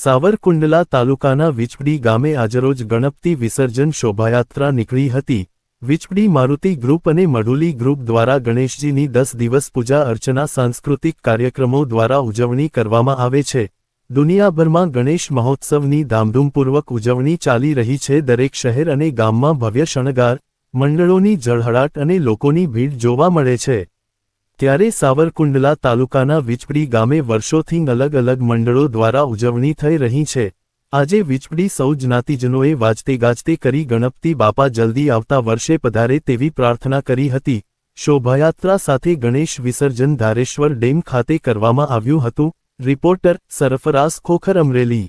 સાવરકુંડલા તાલુકાના વિચપડી ગામે આજરોજ ગણપતિ વિસર્જન શોભાયાત્રા નીકળી હતી. વિચપડી મારુતિ ગ્રુપ અને મઢુલી ગ્રુપ દ્વારા ગણેશજીની દસ દિવસ પૂજા અર્ચના સાંસ્કૃતિક કાર્યક્રમો દ્વારા ઉજવણી કરવામાં આવે છે. દુનિયાભરમાં ગણેશ મહોત્સવની ધામધૂમપૂર્વક ઉજવણી ચાલી રહી છે. દરેક શહેર અને ગામમાં ભવ્ય શણગાર, મંડળોની જળહળાટ અને લોકોની ભીડ જોવા મળે છે. ત્યારે સાવરકુંડલા તાલુકાના વીજપડી ગામે વર્ષોથી અલગ અલગ મંડળો દ્વારા ઉજવણી થઈ રહી છે. આજે વીજપડી સૌ જ્ઞાતિજનોએ વાજતે ગાજતે કરી ગણપતિ બાપા જલ્દી આવતા વર્ષે પધારે તેવી પ્રાર્થના કરી હતી. શોભાયાત્રા સાથે ગણેશ વિસર્જન ધારેશ્વર ડેમ ખાતે કરવામાં આવ્યું હતું. રિપોર્ટર સરફરાઝ ખોખર અમરેલી.